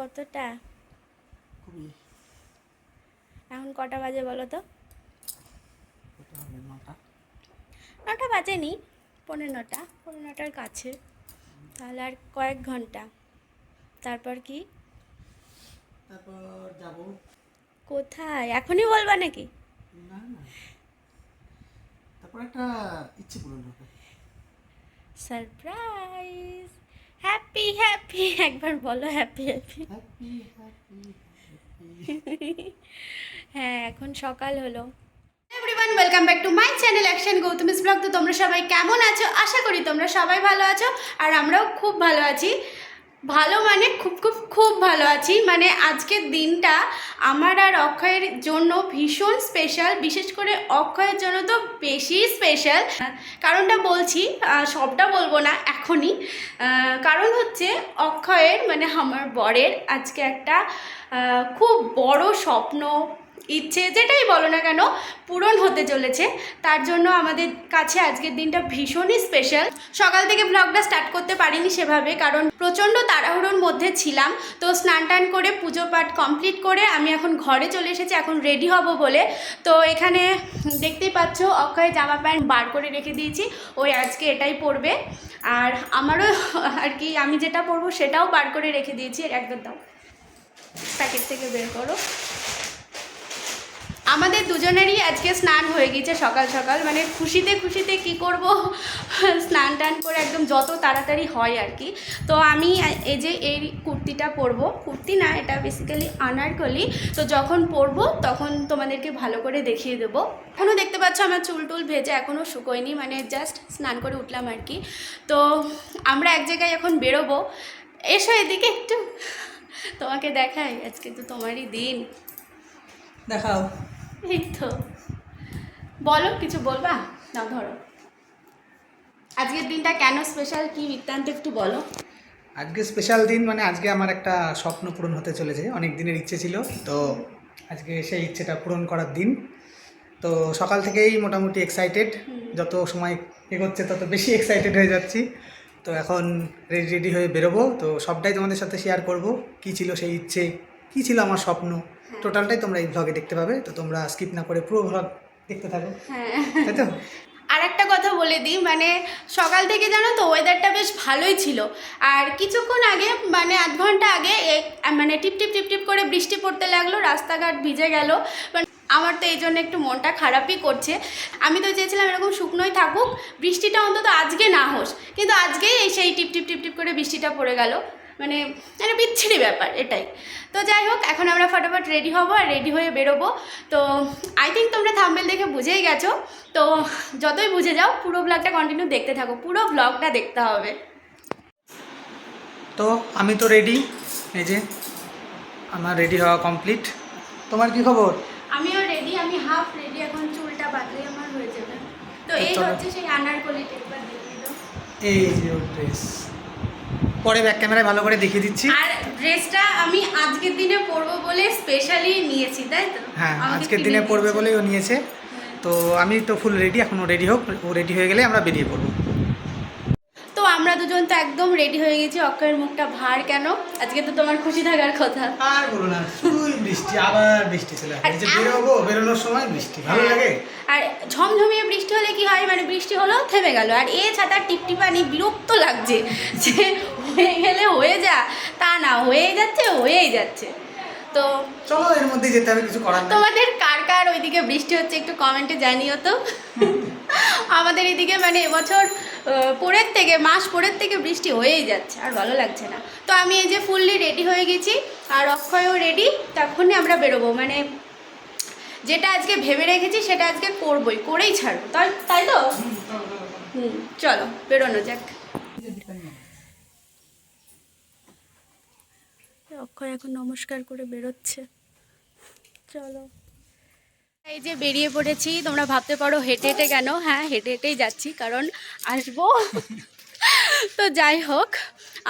কতটা? এখন কটা বাজে বলো তো? নটা। নটা বাজেনি পনেরো নটা পনেরো নটার কাছে। তাহলে আর কয়েক ঘণ্টা। তারপর কি? তারপর যাব। কোথায়? এখনই বলবা নাকি? না না। তারপর একটা ইচ্ছে পূরণ হবে। সারপ্রাইজ। হ্যাপি হ্যাপি একবার বলো হ্যাপি হ্যাপি হ্যাঁ এখন সকাল হলো। Everyone welcome back to my channel action Gautami's blog তো তোমরা সবাই কেমন আছো? আশা করি তোমরা সবাই ভালো আছো আর আমরাও খুব ভালো আছি। ভালো মানে খুব খুব খুব ভালো আছি। মানে আজকের দিনটা আমার আর অক্ষয়ের জন্য ভীষণ স্পেশাল বিশেষ করে অক্ষয়ের জন্য তো বেশি স্পেশাল কারণটা বলছি সবটা বলব না, এখনই। কারণ হচ্ছে অক্ষয়ের মানে আমার বরের আজকে একটা খুব বড় স্বপ্ন ইচ্ছে যেটাই বলো না কেন, পূরণ হতে চলেছে। তার জন্য আমাদের কাছে আজকের দিনটা ভীষণই স্পেশাল সকাল থেকে ব্লগটা স্টার্ট করতে পারিনি সেভাবে, কারণ প্রচণ্ড তাড়াহুড়োর মধ্যে ছিলাম। তো স্নান টান করে পুজো পাঠ কমপ্লিট করে আমি এখন ঘরে চলে এসেছি, এখন রেডি হব বলে। তো এখানে দেখতেই পাচ্ছ, অক্ষয় জামা প্যান্ট বার করে রেখে দিয়েছি, ওই আজকে এটাই পরবে। আর আমারও আর কি, আমি যেটা পরবো সেটাও বার করে রেখে দিয়েছি একদম দাও। প্যাকেট থেকে বের করো। আমাদের দুজনেরই আজকে স্নান হয়ে গেছে সকাল সকাল। মানে খুশিতে খুশিতে কি করব? স্নান টান করে একদম যত তাড়াতাড়ি হয় আর কি। তো আমি এই যে এই কুর্তিটা পরবো। কুর্তি না, এটা বেসিক্যালি আনারকলি। তো যখন পরবো, তখন তোমাদেরকে ভালো করে দেখিয়ে দেবো। এখনও দেখতে পাচ্ছ আমার চুল টুল ভেজে এখনও শুকোয়নি মানে জাস্ট স্নান করে উঠলাম আর কি। তো আমরা এক জায়গায় এখন বেরোবো। এসো এদিকে একটু। তোমাকে দেখাই, আজকে তো তোমারই দিন। দেখাও। এই তো বলো কিছু বলবা? না ধরো। আজকের দিনটা কেন স্পেশাল কি বৃত্তান্ত একটু বলো। আজকে স্পেশাল দিন মানে আজকে আমার একটা স্বপ্ন পূরণ হতে চলেছে। অনেক দিনের ইচ্ছে ছিল তো আজকে সেই ইচ্ছেটা পূরণ করার দিন। তো সকাল থেকেই মোটামুটি এক্সাইটেড যত সময় এগোচ্ছে তত বেশি এক্সাইটেড হয়ে যাচ্ছি। তো এখন রেডি রেডি হয়ে বেরোবো। তো সবটাই তোমাদের সাথে শেয়ার করব। কি ছিল সেই ইচ্ছে? কি ছিল আমার স্বপ্ন? টোটালটাই তোমরা এই ভ্লগে দেখতে পাবে তো তোমরা স্কিপ না করে পুরো ভ্লগ দেখতে থাকো। হ্যাঁ। তাই তো? আর একটা কথা বলে দিই মানে সকাল থেকে জানো তো ওয়েদারটা বেশ ভালোই ছিল। আর কিছুক্ষণ আগে মানে আধ ঘণ্টা আগে মানে টিপ টিপ টিপ টিপ করে বৃষ্টি পড়তে লাগল রাস্তাঘাট ভিজে গেল। মানে আমার তো এই জন্য একটু মনটা খারাপই করছে। আমি তো চেয়েছিলাম এরকম শুকনোই থাকুক বৃষ্টিটা অন্তত আজকে না হোস কিন্তু আজকেই এই সেই টিপ টিপ টিপ টিপ করে বৃষ্টিটা পড়ে গেল। মানে মানে বিচ্ছিরি ব্যাপার এটাই। তো যাই হোক এখন আমরা ফটাফট রেডি হব আর রেডি হয়ে বেরোবো। তো আই থিঙ্ক তোমরা থাম্বেল দেখে বুঝেই গেছো। তো যতই বুঝে যাও পুরো ব্লগটা কন্টিনিউ দেখতে থাকো। পুরো ব্লগটা দেখতে হবে। তো আমি তো রেডি এই যে আমার রেডি হওয়া কমপ্লিট তোমার কি খবর? আমিও রেডি আমি হাফ রেডি এখন চুলটা বাদলেই আমার হয়ে যাবে। তো এই হচ্ছে সেই আনারকলি একবার দেখিয়ে দাও এই যে ড্রেস পরে ব্যাক ক্যামেরায় ভালো করে দেখিয়ে দিচ্ছি। আর ড্রেসটা আমি আজকের দিনে পরবো বলে স্পেশালি নিয়েছি তাই তো? হ্যাঁ আজকের দিনে দিয়েছে। বলেই ও নিয়েছে। হ্যাঁ। তো আমি তো ফুল রেডি এখনও রেডি হোক ও রেডি হয়ে গেলে আমরা বেরিয়ে পড়ব। তো আমরা দুজন তো একদম রেডি হয়ে গেছি অক্ষয়ের মুখটা ভার কেন? আজকে তো তোমার খুশি থাকার কথা। আর বলো না শুধুই বৃষ্টি আবার বৃষ্টি চলে আসে। এই যে বেরোবো বেরোনোর সময় বৃষ্টি ভালো হ্যাঁ। লাগে? আর ঝমঝমিয়ে বৃষ্টি হলে কি হয়? মানে বৃষ্টি হলো থেমে গেল। আর এ ছাতা টিপটিপানি বিরক্ত লাগছে যে হয়ে গেলে হয়ে যা তা না হয়ে যাচ্ছে হয়েই যাচ্ছে। তো চলো এর মধ্যে যেতে হবে কিছু করার তোমাদের কার কার ওইদিকে বৃষ্টি হচ্ছে একটু কমেন্টে জানিও তো। আমাদের এদিকে মানে এবছর পরের থেকে মাস পরের থেকে বৃষ্টি হয়েই যাচ্ছে আর ভালো লাগছে না। তো আমি এই যে ফুললি রেডি হয়ে গেছি আর অক্ষয়ও রেডি তখনই আমরা বেরোবো। মানে যেটা আজকে ভেবে রেখেছি সেটা আজকে করবই করেই ছাড়বো। তাই তাই তো? হুম চলো বেরোনো যাক। অক্ষয় এখন নমস্কার করে বেরোচ্ছে। চলো। এই যে বেরিয়ে পড়েছি তোমরা ভাবতে পারো হেঁটে হেঁটে কেন? হ্যাঁ হেঁটে হেঁটেই যাচ্ছি কারণ আসব। তো যাই হোক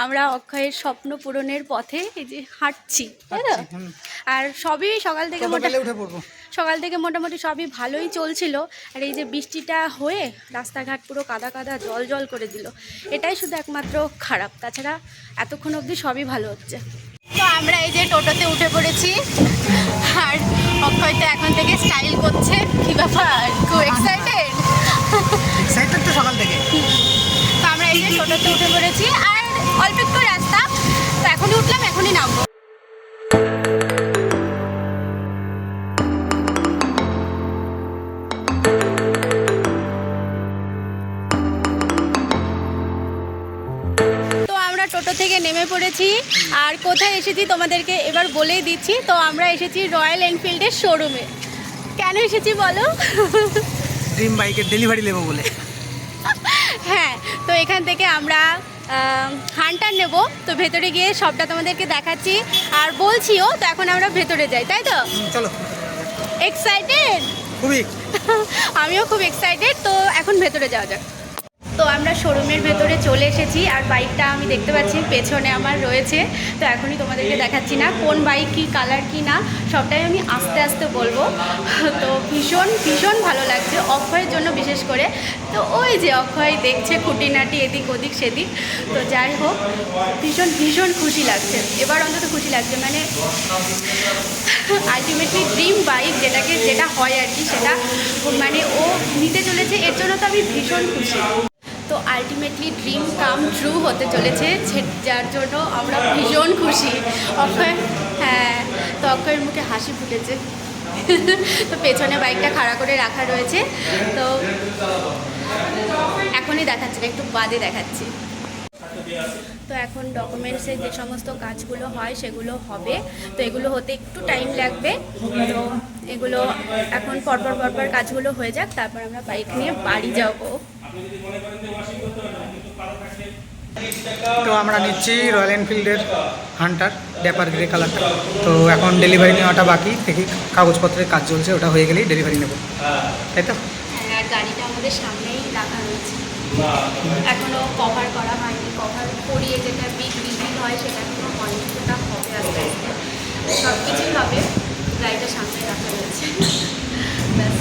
আমরা অক্ষয়ের স্বপ্ন পূরণের পথে এই যে হাঁটছি তাই হুম। আর সবই সকাল থেকে টোটো মোটা পেলে উঠে পড়ব। সকাল থেকে মোটামুটি সবই ভালোই চলছিল। আর এই যে বৃষ্টিটা হয়ে রাস্তাঘাট পুরো কাদা কাদা জল জল করে দিল। এটাই শুধু একমাত্র খারাপ। তাছাড়া এতক্ষণ অবধি সবই ভালো হচ্ছে। তো আমরা এই যে টোটোতে উঠে পড়েছি। আর অক্ষয় তো এখন থেকে স্টাইল করছে। কি ব্যাপার? খুব এক্সাইটেড এক্সাইটেড তো সকাল থেকে। তো আমরা এই যে টোটোতে উঠে পড়েছি। আর অল্প একটু রাস্তা। তো এখনই উঠলাম এখনই নামবো। নেমে পড়েছি। আর কোথায় এসেছি তোমাদেরকে এবার বলেই দিচ্ছি। তো আমরা এসেছি রয়্যাল এনফিল্ডের শোরুমে কেন এসেছি বলো? ড্রিম বাইকের ডেলিভারি নেব বলে। হ্যাঁ তো এখান থেকে আমরা হান্টার নেব। তো ভেতরে গিয়ে সবটা তোমাদেরকে দেখাচ্ছি। আর বলছিও তো এখন আমরা ভেতরে যাই তাই তো? চলো। এক্সাইটেড খুবই। আমিও খুব এক্সাইটেড তো এখন ভেতরে যাওয়া যাক। তো আমরা শোরুমের ভেতরে চলে এসেছি আর বাইকটা আমি দেখতে পাচ্ছি পেছনে আমার রয়েছে। তো এখনই তোমাদেরকে দেখাচ্ছি না কোন বাইক কি কালার কি না, সবটাই আমি আস্তে আস্তে বলব। তো ভীষণ ভীষণ ভালো লাগছে অক্ষয়ের জন্য বিশেষ করে। তো ওই যে অক্ষয় দেখছে খুঁটিনাটি এদিক ওদিক সেদিক। তো যাই হোক, ভীষণ ভীষণ খুশি লাগছে। এবার অন্তত খুশি লাগছে মানে আলটিমেটলি ড্রিম বাইক যেটাকে, যেটা হয় আর কি, সেটা মানে ও নিতে চলেছে, এর জন্য তো আমি ভীষণ খুশি। আলটিমেটলি ড্রিম কাম ট্রু হতে চলেছে যার জন্য আমরা ভীষণ খুশি। অক্ষয় হ্যাঁ তো অক্ষয়ের মুখে হাসি ফুটেছে। তো পেছনে বাইকটা খাড়া করে রাখা রয়েছে। তো এখনই দেখাচ্ছি, একটু বাদে দেখাচ্ছি। তো এখন ডকুমেন্টসের যে সমস্ত কাজগুলো হয়, সেগুলো হবে। তো এগুলো হতে একটু টাইম লাগবে। তো এগুলো এখন পরপর পরপর কাজগুলো হয়ে যাক, তারপর আমরা বাইক নিয়ে বাড়ি যাব। তো আমরা নিচ্ছি রয়্যাল এনফিল্ডের হান্টার ড্যাপার গ্রে কালারটা তো এখন ডেলিভারি নেওয়াটা বাকি, দেখি কাগজপত্রের কাজ চলছে, ওটা হয়ে গেলেই ডেলিভারি নেব। তাই তো? গাড়িটা আমাদের সামনেই রাখা রয়েছে যেটা হয়, সেটা সব কিছুই হবে গাড়িটা সামনে রাখা রয়েছে ব্যাস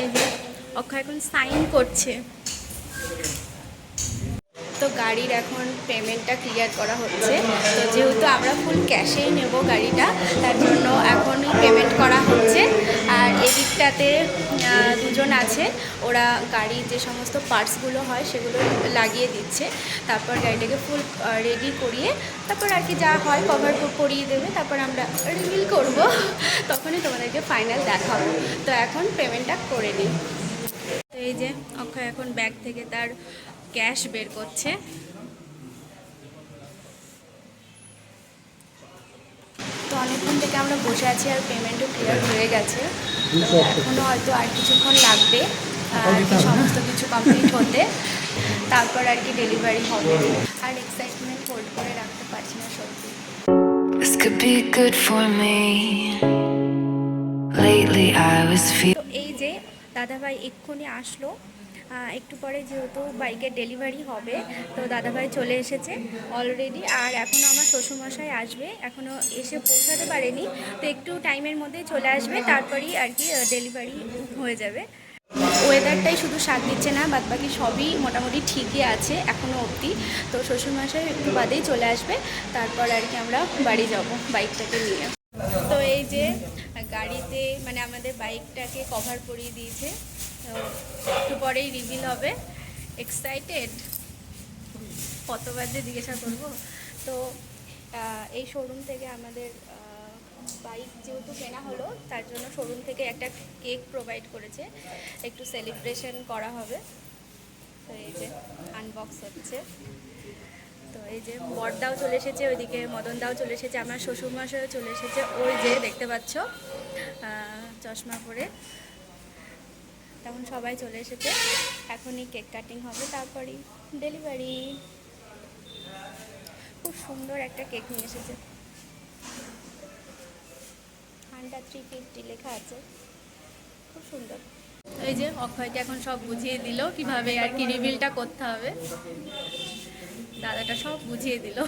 এই যে অক্ষয় এখন সাইন করছে। তো গাড়ির এখন পেমেন্টটা ক্লিয়ার করা হচ্ছে। তো যেহেতু আমরা ফুল ক্যাশেই নেব গাড়িটা, তার জন্য এখন পেমেন্ট করা হচ্ছে। আর এদিকটাতে দুজন আছে। ওরা গাড়ির যে সমস্ত পার্টসগুলো হয়, সেগুলো লাগিয়ে দিচ্ছে। তারপর গাড়িটাকে ফুল রেডি করিয়ে তারপর আর কি যা হয় কভার করিয়ে দেবে। তারপর আমরা রিভিল করব। তখনই তোমাদেরকে ফাইনাল দেখাবো। তো এখন পেমেন্টটা করে নিই। এই যে অক্ষয় এখন ব্যাগ থেকে তার ক্যাশ বের করছে তো অনেকক্ষণ থেকে আমরা বসে আছি আর পেমেন্টও ক্লিয়ার হয়ে গেছে তো এখনও হয়তো আর কিছুক্ষণ লাগবে আর কি সমস্ত কিছু কমপ্লিট হতে তারপর আর কি ডেলিভারি হবে আর এক্সাইটমেন্ট হোল্ড করে রাখতে পারছি না সত্যি This could be good for me. Lately, I was feeling. দাদাভাই এক্ষুনি আসলো। একটু পরে যেহেতু বাইকের ডেলিভারি হবে, তো দাদাভাই চলে এসেছে অলরেডি আর এখনও আমার শ্বশুরমশাই আসবে এখনও এসে পৌঁছাতে পারেনি। তো একটু টাইমের মধ্যে চলে আসবে, তারপরেই আর কি ডেলিভারি হয়ে যাবে। ওয়েদারটাই শুধু সাথ দিচ্ছে না বাদ বাকি সবই মোটামুটি ঠিকই আছে এখনও অবধি। তো শ্বশুরমশাই একটু বাদেই চলে আসবে, তারপর আর কি আমরা বাড়ি যাব বাইকটাকে নিয়ে। তো এই যে গাড়িতে মানে আমাদের বাইকটাকে কভার করিয়ে দিয়েছে। তো একটু পরেই রিভিল হবে। এক্সাইটেড কতবার যে জিজ্ঞাসা করব? তো এই শোরুম থেকে আমাদের বাইক যেহেতু কেনা হলো, তার জন্য শোরুম থেকে একটা কেক প্রোভাইড করেছে। একটু সেলিব্রেশন করা হবে। তো এই যে আনবক্স হচ্ছে। এই যে বরদাও চলে এসেছে, ওইদিকে মদনদাও চলে এসেছে, আমার শ্বশুরমশাইও চলে এসেছে। ওই যে দেখতে পাচ্ছ চশমা পরে। তখন সবাই চলে এসেছে। এখনই কেক কাটিং হবে, তারপরেই ডেলিভারি খুব সুন্দর একটা কেক নিয়ে এসেছে। হান্ড্রেড থ্রি ফিফটি লেখা আছে। খুব সুন্দর। এই যে অক্ষয়কে এখন সব বুঝিয়ে দিল কীভাবে আর কি রিভিলটা করতে হবে। দাদাটা সব বুঝিয়ে দিল।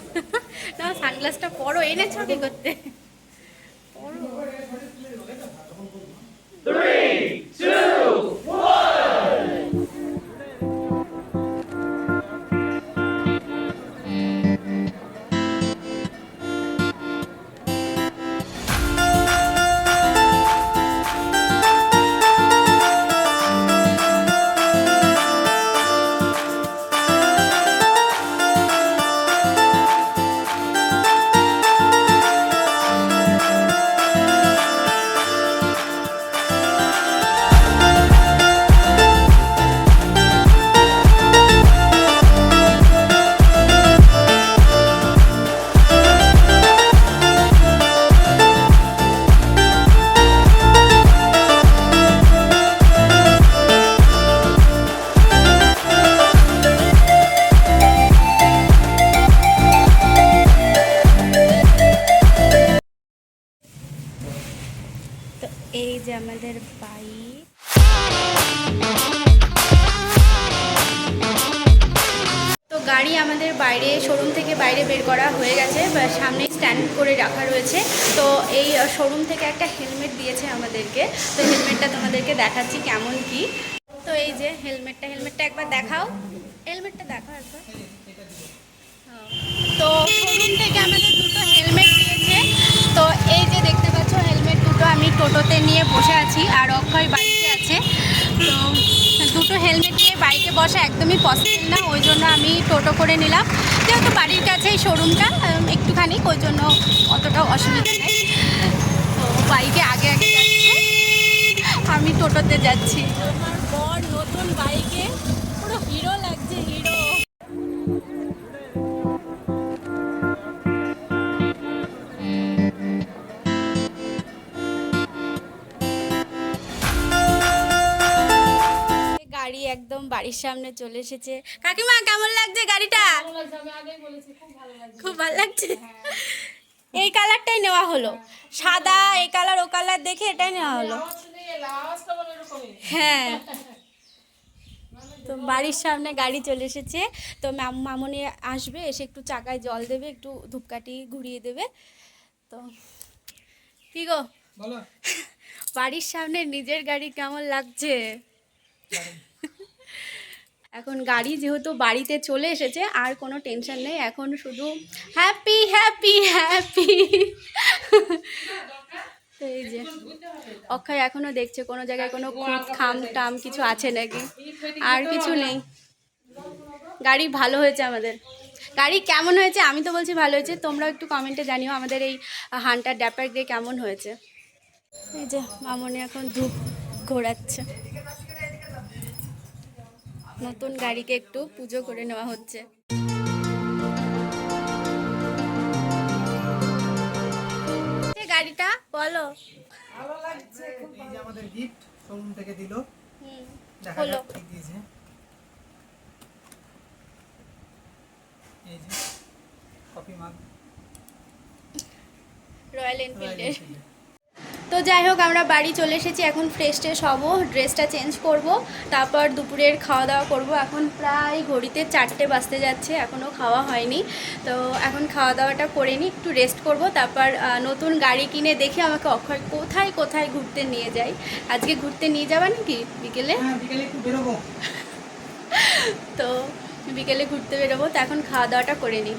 না সানগ্লাসটা পরো এনেছো কি করতে? পরো। গাড়ি আমাদের বাইরে শোরুম থেকে বাইরে বের করা হয়ে গেছে সামনে স্ট্যান্ড করে রাখা রয়েছে। তো এই শোরুম থেকে একটা হেলমেট দিয়েছে আমাদেরকে। তো হেলমেটটা তোমাদেরকে দেখাচ্ছি কেমন কি। তো এই যে হেলমেটটা হেলমেটটা একবার দেখাও। হেলমেটটা দেখাও একবার। তো শোরুম থেকে আমাদের দুটো হেলমেট দিয়েছে। তো এই যে দেখতে পাচ্ছ হেলমেট দুটো আমি টোটোতে নিয়ে বসে আছি, আর অক্ষয় বাড়িতে আছে। তো দুটো হেলমেট নিয়ে বাইকে বসা একদমই পসিবল না, ওই জন্য আমি টোটো করে নিলাম। যেহেতু বাড়ির কাছে এই শোরুমটা একটুখানি ওই জন্য অতটা অসুবিধা নেই। তো বাইকে আগে আগে যাচ্ছে। আমি টোটোতে যাচ্ছি। আমার বর নতুন বাইকে একদম বাড়ির সামনে চলে এসেছে। কাকিমা কেমন লাগছে গাড়িটা? খুব ভালো লাগছে। এই কালারটাই নেওয়া হলো। সাদা এই কালার ও কালার দেখে এটাই নেওয়া হলো। হ্যাঁ। তো বাড়ির সামনে গাড়ি চলে এসেছে। তো মাম- মামনি আসবে এসে একটু চাকায় জল দেবে একটু ধূপকাঠি ঘুরিয়ে দেবে। তো কি গো? বাড়ির সামনে নিজের গাড়ি কেমন লাগছে? এখন গাড়ি যেহেতু বাড়িতে চলে এসেছে, আর কোনো টেনশন নেই। এখন শুধু হ্যাপি হ্যাপি হ্যাপি এই যে, অক্ষয় এখনও দেখছে কোনো জায়গায় কোনো খাম টাম কিছু আছে নাকি? আর কিছু নেই। গাড়ি ভালো হয়েছে আমাদের। গাড়ি কেমন হয়েছে? আমি তো বলছি ভালো হয়েছে। তোমরাও একটু কমেন্টে জানিও আমাদের এই হান্টার ড্যাপার দিয়ে কেমন হয়েছে। এই যে, মামনি এখন ধূপ ঘোরাচ্ছে। নতুন গাড়িকে একটু পুজো করে নেওয়া হচ্ছে। গাড়িটা বলো। এই যে আমাদের গিফট শোরুম থেকে দিল। হুম, দেখা যাক কি দিয়েছে। এই যে কফি মাগ রয়্যাল এনফিল্ডের তো যাই হোক আমরা বাড়ি চলে এসেছি এখন ফ্রেশ ট্রেশ হব ড্রেসটা চেঞ্জ করব তারপর দুপুরের খাওয়া দাওয়া করব। এখন প্রায় ঘড়িতে চারটে বাজতে যাচ্ছে এখনও খাওয়া হয়নি। তো এখন খাওয়া দাওয়াটা করে নিই একটু রেস্ট করব তারপর নতুন গাড়ি কিনে দেখে আমাকে অক্ষয় কোথায় কোথায় ঘুরতে নিয়ে যায় আজকে ঘুরতে নিয়ে যাবা নাকি বিকেলে? হ্যাঁ তো বিকেলে ঘুরতে বেরোবো তো এখন খাওয়া দাওয়াটা করে নিই।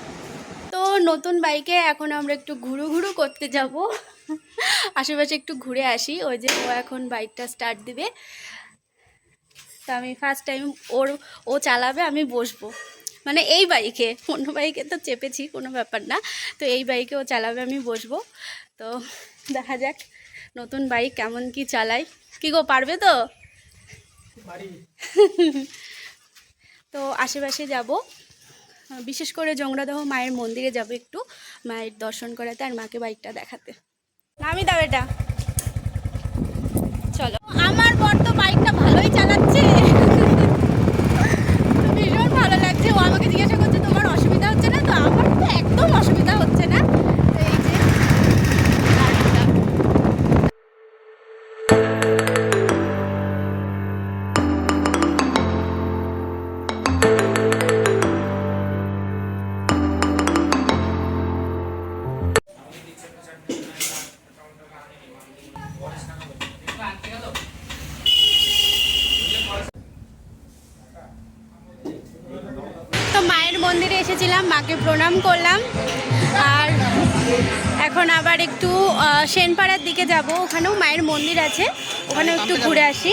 তো নতুন বাইকে এখন আমরা একটু ঘুরু ঘুরু করতে যাব। আশেপাশে একটু ঘুরে আসি। ওই যে ও এখন বাইকটা স্টার্ট দিবে। তো আমি ফার্স্ট টাইম ওর ও চালাবে আমি বসবো। মানে এই বাইকে অন্য বাইকে তো চেপেছি কোনো ব্যাপার না। তো এই বাইকে ও চালাবে আমি বসবো। তো দেখা যাক নতুন বাইক কেমন কি চালাই। কি গো পারবে তো? তো আশেপাশে যাব। বিশেষ করে জংরাদহ মায়ের মন্দিরে যাব একটু। মায়ের দর্শন করাতে আর মাকে বাইকটা দেখাতে। নামি দাও এটা। চলো। আমার বর প্রণাম করলাম। আর এখন আবার একটু সেনপাড়ার দিকে যাব। ওখানেও মায়ের মন্দির আছে। ওখানেও একটু ঘুরে আসি।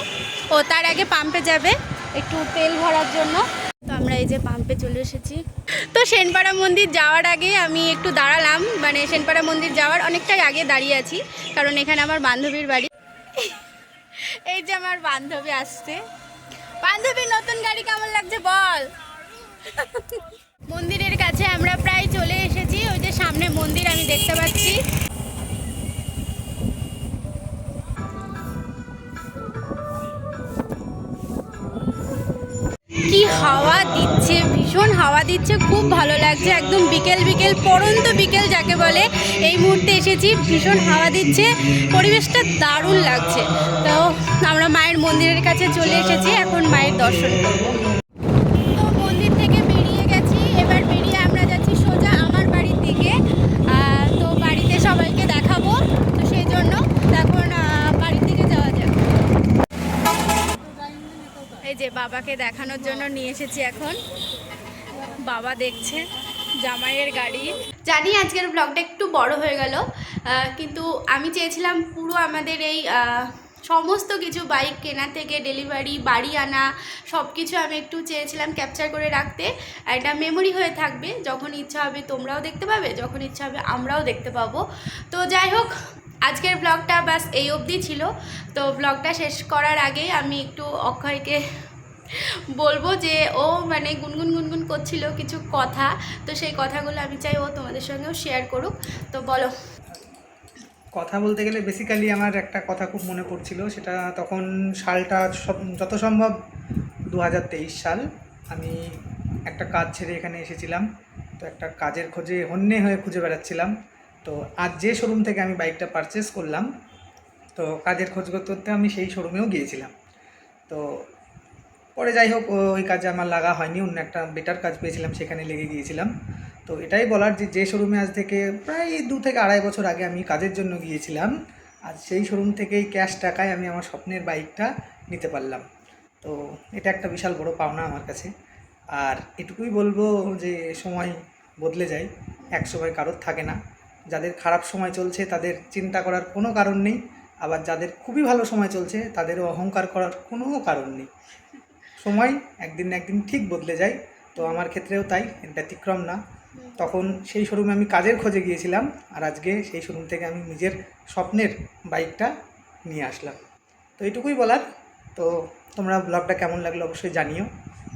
ও তার আগে পাম্পে যাবে। একটু তেল ভরার জন্য। তো আমরা এই যে পাম্পে চলে এসেছি। তো সেনপাড়া মন্দির যাওয়ার আগে আমি একটু দাঁড়ালাম। মানে সেনপাড়া মন্দির যাওয়ার অনেকটাই আগে দাঁড়িয়ে আছি। কারণ এখানে আমার বান্ধবীর বাড়ি। এই যে আমার বান্ধবী আসছে। বান্ধবী নতুন গাড়ি কেমন লাগছে বল? মন্দিরের কাছে আমরা প্রায় চলে এসেছি। ওই যে সামনে মন্দির, আমি দেখতে পাচ্ছি। কি হাওয়া দিচ্ছে, ভীষণ হাওয়া দিচ্ছে, খুব ভালো লাগছে। একদম বিকেল বিকেল, পরন্ত বিকেল যাকে বলে। এই মুহূর্তে এসেছি, ভীষণ হাওয়া দিচ্ছে, পরিবেশটা দারুণ লাগছে। তো আমরা মায়ের মন্দিরের কাছে চলে এসেছি, এখন মায়ের দর্শন করব। বাবাকে দেখানোর জন্য নিয়ে এসেছি এখন। বাবা দেখছে জামাইয়ের গাড়ি। জানি আজকের ব্লগটা একটু বড় হয়ে গেল কিন্তু আমি চেয়েছিলাম পুরো আমাদের এই সমস্ত কিছু বাইক কেনা থেকে ডেলিভারি বাড়ি আনা সব কিছু আমি একটু চেয়েছিলাম ক্যাপচার করে রাখতে। এটা মেমোরি হয়ে থাকবে, যখন ইচ্ছা হবে তোমরাও দেখতে পাবে, যখন ইচ্ছা হবে আমরাও দেখতে পাবো। তো যাই হোক, আজকের ব্লগটা বাস এই অবধি ছিল। তো ব্লগটা শেষ করার আগে আমি একটু অক্ষয়কে বলব যে ও মানে গুনগুন গুনগুন করছিল কিছু কথা, তো সেই কথাগুলো আমি চাই ও তোমাদের সঙ্গেও শেয়ার করুক। তো বলো। কথা বলতে গেলে বেসিক্যালি আমার একটা কথা খুব মনে পড়ছিল, সেটা তখন সালটা যত সম্ভব দু হাজার তেইশ সাল আমি একটা কাজ ছেড়ে এখানে এসেছিলাম, তো একটা কাজের খোঁজে হন্যে হয়ে খুঁজে বেড়াচ্ছিলাম। তো আজ যে শোরুম থেকে আমি বাইকটা পারচেস করলাম, তো কাজের খোঁজ করতে করতে আমি সেই শোরুমেও গিয়েছিলাম। তো পরে যাই হোক ওই কাজে আমার লাগা হয়নি, অন্য একটা বেটার কাজ পেয়েছিলাম, সেখানে লেগে গিয়েছিলাম। তো এটাই বলার যে যে শোরুমে আজ থেকে প্রায় দু থেকে আড়াই বছর আগে আমি কাজের জন্য গিয়েছিলাম, আজ সেই শোরুম থেকেই ক্যাশ টাকায় আমি আমার স্বপ্নের বাইকটা নিতে পারলাম। তো এটা একটা বিশাল বড় পাওনা আমার কাছে। আর এটুকুই বলব যে, সময় বদলে যায়, এক সময় কারোর থাকে না। যাদের খারাপ সময় চলছে, তাদের চিন্তা করার কোনো কারণ নেই। আবার যাদের খুবই ভালো সময় চলছে, তাদেরও অহংকার করার কোনো কারণ নেই। সময় একদিন না একদিন ঠিক বদলে যায়। তো আমার ক্ষেত্রেও তাই, ব্যতিক্রম না। তখন সেই শোরুমে আমি কাজের খোঁজে গিয়েছিলাম আর আজকে সেই শোরুম থেকে আমি নিজের স্বপ্নের বাইকটা নিয়ে আসলাম। তো এইটুকুই বলার। তো তোমরা ব্লগটা কেমন লাগল অবশ্যই জানিও।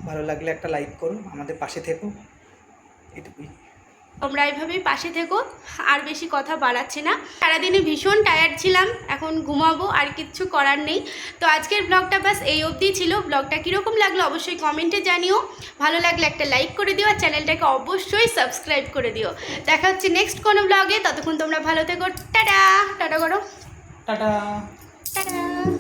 ভালো লাগলে একটা লাইক করো, আমাদের পাশে থেকো। এটুকুই। তোমরা এইভাবেই পাশে থেকো আর বেশি কথা বাড়াচ্ছে না। সারাদিনে ভীষণ টায়ার্ড ছিলাম এখন ঘুমাবো আর কিচ্ছু করার নেই। তো আজকের ব্লগটা বাস এই অবধিই ছিল। ব্লগটা কীরকম লাগল অবশ্যই কমেন্টে জানিও। ভালো লাগলে একটা লাইক করে দিও আর চ্যানেলটাকে অবশ্যই সাবস্ক্রাইব করে দিও। দেখা হচ্ছে নেক্সট কোনো ব্লগে ততক্ষণ তোমরা ভালো থেকো। টাটা! টাটা করো। টাটা! টাটা!